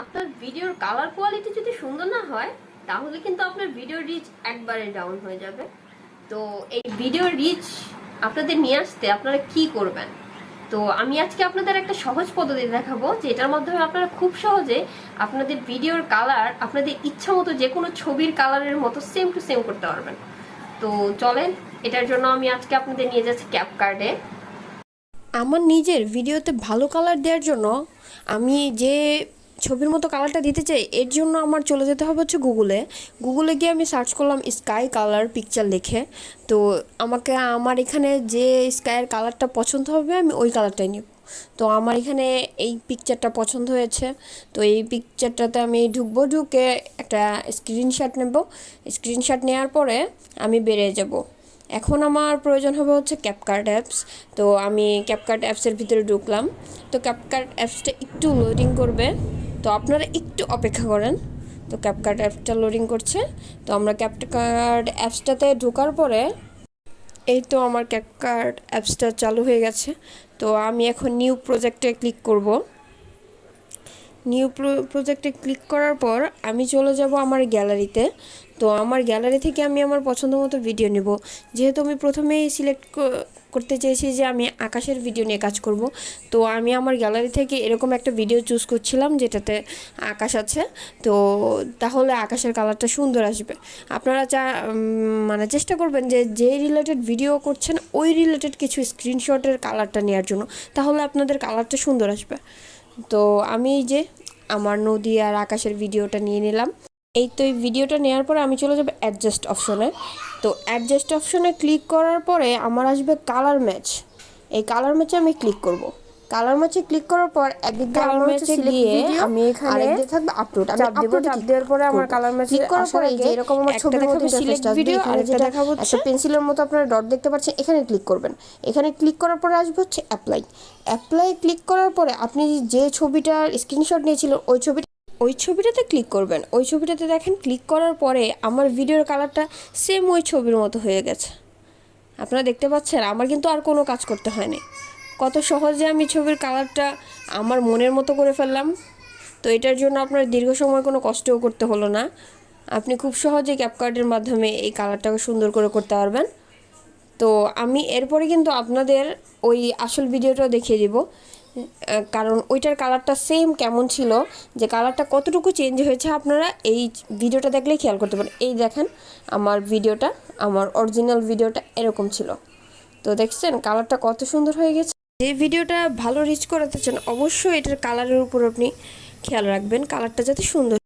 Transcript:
আপনার ভিডিওর colour quality যদি সুন্দর না হয়, তাহলে কিন্তু আপনার ভিডিও রিচ একবারে ডাউন হয়ে যাবে। তো এই ভিডিও রিচ আপনাদের নিয়ে আসতে আপনারা কি করবেন? তো আমি আজকে আপনাদের একটা সহজ পদ্ধতি দেখাবো, যেটার মাধ্যমে আপনারা খুব সহজে আপনাদের ভিডিওর কালার আপনাদের ইচ্ছা মতো যে কোনো ছবির কালারের মতো সেম টু সেম করতে পারবেন। তো চলেন, এটার জন্য আমি আজকে আপনাদের নিয়ে যাচ্ছি ক্যাপ কার্ডে আমার নিজের ভিডিওতে ভালো কালার দেওয়ার জন্য আমি যে ছবির মতো কালারটা দিতে চাই, এর জন্য আমার চলে যেতে হবে হচ্ছে গুগলে গুগলে গিয়ে আমি সার্চ করলাম স্কাই কালার পিকচার লিখে। তো আমাকে, আমার এখানে যে স্কাইয়ের কালারটা পছন্দ হবে, আমি ওই কালারটাই নিব। তো আমার এখানে এই পিকচারটা পছন্দ হয়েছে। তো এই পিকচারটাতে আমি ঢুকবো, ঢুকে একটা স্ক্রিনশট নেব। স্ক্রিনশট নেওয়ার পরে আমি বেরিয়ে যাব। এখন আমার প্রয়োজন হবে হচ্ছে ক্যাপকার্ট অ্যাপস তো আমি ক্যাপকার্ট অ্যাপসের ভিতরে ঢুকলাম। তো ক্যাপকার্ট অ্যাপসটা একটু লোডিং করবে। তো আপনারা একটু অপেক্ষা করেন। তো ক্যাপকার্ট অ্যাপসটা লোডিং করছে। তো আমরা ক্যাপকার্ট অ্যাপসটাতে ঢোকার পরে এই তো আমার ক্যাপকার্ট অ্যাপসটা চালু হয়ে গেছে। তো আমি এখন নিউ প্রজেক্টে ক্লিক করব। নিউ প্রজেক্টে ক্লিক করার পর আমি চলে যাব আমার গ্যালারিতে তো আমার গ্যালারি থেকে আমি আমার পছন্দ মতো ভিডিও নেব। যেহেতু আমি প্রথমেই সিলেক্ট করতে চেয়েছি যে আমি আকাশের ভিডিও নিয়ে কাজ করব। তো আমি আমার গ্যালারি থেকে এরকম একটা ভিডিও চুজ করছিলাম যেটাতে আকাশ আছে। তো তাহলে আকাশের কালারটা সুন্দর আসবে। আপনারা চা মানে চেষ্টা করবেন যে যে রিলেটেড ভিডিও করছেন, ওই রিলেটেড কিছু স্ক্রিনশটের কালারটা নেওয়ার জন্য। তাহলে আপনাদের কালারটা সুন্দর আসবে। তো আমি এই যে আমার নদী আর আকাশের ভিডিওটা নিয়ে নিলাম। এই তো এই ভিডিওটা নেওয়ার পরে আমি চলে যাব অ্যাডজাস্ট অপশনে তো অ্যাডজাস্ট অপশনে ক্লিক করার পরে আমার আসবে কালার ম্যাচ এই কালার ম্যাচে আমি ক্লিক করব। কালার ম্যাচে ক্লিক করার পর একদিক এ select গিয়ে আমি এখানে আরেকদিকে থাকবে আপলোড আমি আপলোড চাপ দেওয়ার পরে আমার color match ক্লিক করার পরে যে এরকম আমার ছবির মতো ইন্টারফেসটা এখানে যেটা দেখাবো। হচ্ছে- একটা পেন্সিলের মতো আপনারা ডট দেখতে পাচ্ছেন এখানে ক্লিক করবেন। এখানে ক্লিক করার পরে আসবে হচ্ছে অ্যাপ্লাই অ্যাপ্লাই ক্লিক করার পরে আপনি যে ছবিটার স্ক্রিনশট নিয়েছিলেন ওই ছবিটা ওই ছবিটাতে ক্লিক করবেন। ওই ছবিটাতে দেখেন ক্লিক করার পরে আমার ভিডিওর কালারটা সেম ওই ছবির মতো হয়ে গেছে। আপনারা দেখতে পাচ্ছেন আমার কিন্তু আর কোনো কাজ করতে হয়নি। কত সহজে আমি ছবির কালারটা আমার মনের মতো করে ফেললাম। তো এটার জন্য আপনার দীর্ঘ সময় কোনো কষ্টও করতে হলো না। আপনি খুব সহজে ক্যাপকার্ডের মাধ্যমে এই কালারটাকে সুন্দর করে করতে পারবেন। তো আমি এরপরে কিন্তু আপনাদের ওই আসল ভিডিওটাও দেখিয়ে দিব। কারণ ওইটার কালারটা সেম কেমন ছিল, যে কালারটা কতটুকু চেঞ্জ হয়েছে আপনারা এই ভিডিওটা দেখলেই খেয়াল করতে পারেন। এই দেখেন, আমার ভিডিওটা, আমার অরিজিনাল ভিডিওটা এরকম ছিল। তো দেখছেন, কালারটা কত সুন্দর হয়ে গেছে। যে ভিডিওটা ভালো রিচ করাতে চান অবশ্যই এটার কালারের উপর আপনি খেয়াল রাখবেন। কালারটা যাতে সুন্দর